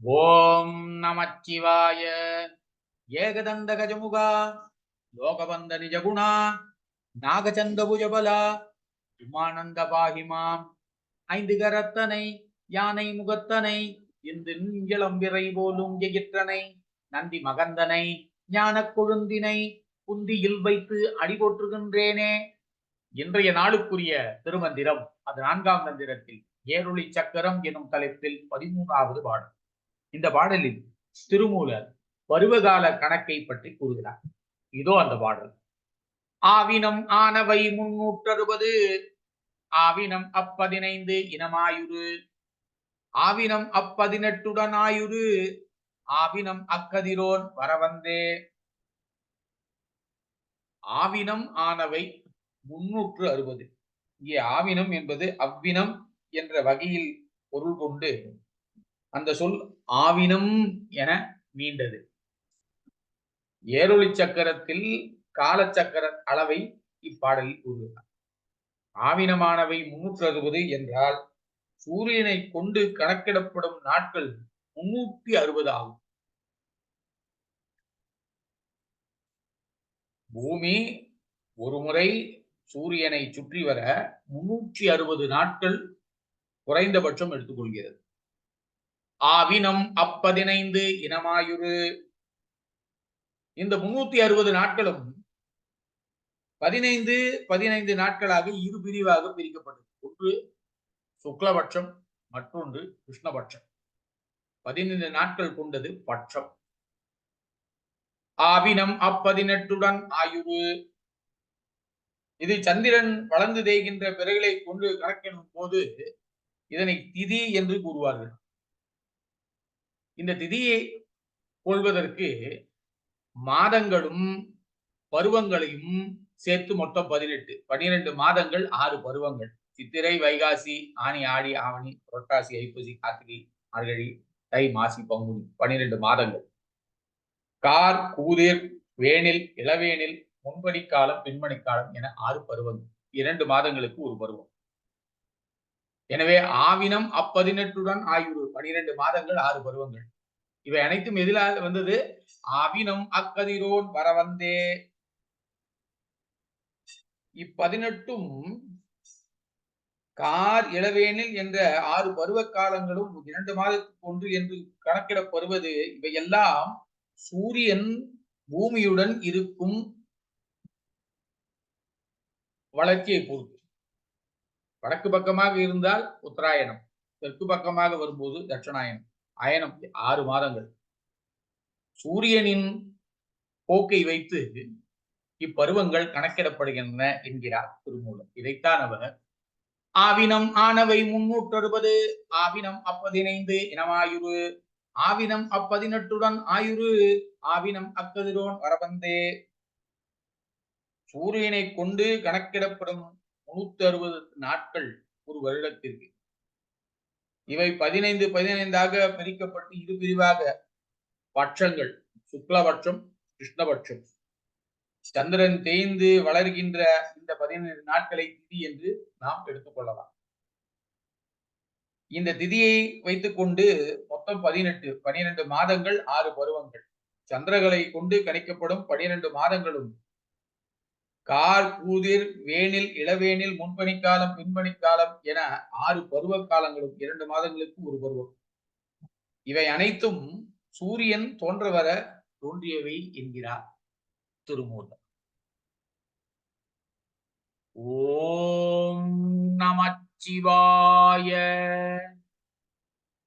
ஓம் நமச்சிவாய. ஏகதந்த கஜமுகா லோகபந்த நிஜகுணா நாகச்சந்த புஜபலா உமானந்த பாகிமாம் ஐந்து கரத்தனை யானை முகத்தனை இந்த இளம்பிறை போலும் எயிற்றனை நந்தி மகந்தனை ஞானக் கொழுந்தினை குந்தியில் வைத்து அடிபோற்றுகின்றேனே இன்றைய நாளுக்குரிய திருமந்திரம் அது நான்காம் மந்திரத்தில் ஏருளி சக்கரம் எனும் தலைப்பில் பதிமூன்றாவது பாடல். இந்த பாடலில் திருமூலர் பருவகால கணக்கை பற்றி கூறுகிறார். இதோ அந்த பாடல். ஆவினம் ஆனவை முன்னூற்றறுபது ஆவினம் அப்பதினைந்து இனமாயுரு ஆவினம் அப்பதினெட்டுடன் ஆயுரு ஆவினம் அக்கதிரோன் வரவந்தே. ஆவினம் ஆனவை முன்னூற்று அறுபது இங்கே ஆவினம் என்பது அவ்வினம் என்ற வகையில் பொருள் கொண்டு அந்த சொல் ஆவினம் என நீண்டது ஏரொளி சக்கரத்தில் காலச்சக்கர அளவை இப்பாடலில் கூறுகிறார். ஆவினமானவை முன்னூற்று அறுபது என்றால் சூரியனை கொண்டு கணக்கிடப்படும் நாட்கள் முன்னூற்றி அறுபது ஆகும். பூமி ஒருமுறை சூரியனை சுற்றி வர முன்னூற்றி அறுபது நாட்கள் குறைந்தபட்சம் எடுத்துக்கொள்கிறது. ஆவினம் அப்பதினைந்து இனமாயுறு. இந்த முன்னூத்தி அறுபது நாட்களும் பதினைந்து பதினைந்து நாட்களாக இரு பிரிவாக பிரிக்கப்பட்டது. ஒன்று சுக்லபட்சம் மற்றொன்று கிருஷ்ணபட்சம். பதினைந்து நாட்கள் கொண்டது பட்சம். ஆவினம் அப்பதினெட்டுடன் ஆயுறு. இது சந்திரன் வளர்ந்து தேய்கின்ற பிறகுகளை கொண்டு கணக்கிடும் போது இதனை திதி என்று கூறுவார்கள். இந்த திதியை கொள்வதற்கு மாதங்களும் பருவங்களையும் சேர்த்து மொத்தம் பதினெட்டு பன்னிரெண்டு மாதங்கள் ஆறு பருவங்கள். சித்திரை வைகாசி ஆனி ஆடி ஆவணி புரட்டாசி ஐப்பசி கார்த்திகை மார்கழி தை மாசி பங்குனி பனிரெண்டு மாதங்கள். கார் கூதிர் வேனில் இளவேனில் முன்பணிக்காலம் பின்மணிக்காலம் என ஆறு பருவங்கள். இரண்டு மாதங்களுக்கு ஒரு பருவம். எனவே ஆவினம் அப்பதினெட்டுடன் ஆயுறு பனிரெண்டு மாதங்கள் ஆறு பருவங்கள். இவை அனைத்தும் எதிலாக வந்தது? ஆவினம் அக்கதிரோன் வரவந்தே. இப்பதினெட்டும் கார் இளவேனில் என்ற ஆறு பருவ காலங்களும் இரண்டு மாதத்துக்கு ஒன்று என்று கணக்கிடப்படுவது இவையெல்லாம் சூரியன் பூமியுடன் இருக்கும் வளர்ச்சியை பொறுத்து. வடக்கு பக்கமாக இருந்தால் உத்தராயணம் தெற்கு பக்கமாக வரும்போது தட்சணாயனம் அயனம் ஆறு மாதங்கள். சூரியனின் போக்கை வைத்து இப்பருவங்கள் கணக்கிடப்படுகின்றன என்கிறார் திருமூலம் இதைத்தான் அவர் ஆவினம் ஆனவை முன்னூற்று அறுபது ஆவினம் அப்பதினைந்து இனமாயுரு ஆவினம் அப்பதினெட்டுடன் ஆயுரு ஆவினம் அக்கதிரோன் வரவந்தே. சூரியனை கொண்டு கணக்கிடப்படும் முன்னூத்தி அறுபது நாட்கள் ஒரு வருடத்திற்கு. இவை பதினைந்து பதினைந்தாக பிரிக்கப்பட்டு இரு பிரிவாக பட்சங்கள். சுக்லபட்சம் கிருஷ்ணபட்சம். சந்திரன் தேய்ந்து வளர்கின்ற இந்த பதினைந்து நாட்களை திதி என்று நாம் எடுத்துக்கொள்ளலாம் இந்த திதியை வைத்துக்கொண்டு மொத்தம் பதினெட்டு பனிரெண்டு மாதங்கள் ஆறு பருவங்கள். சந்திரகளை கொண்டு கணிக்கப்படும் பனிரெண்டு மாதங்களும் கார் கூதிர் வேனில் இளவேனில் முன்பனிக்காலம் பின்பனிக்காலம் என ஆறு பருவ காலங்களும் இரண்டு மாதங்களுக்கு ஒரு பருவம். இவை அனைத்தும் சூரியன் தோன்ற வர தோன்றியவை என்கிறார் திருமூர்த்தம் ஓம் நமச்சிவாய.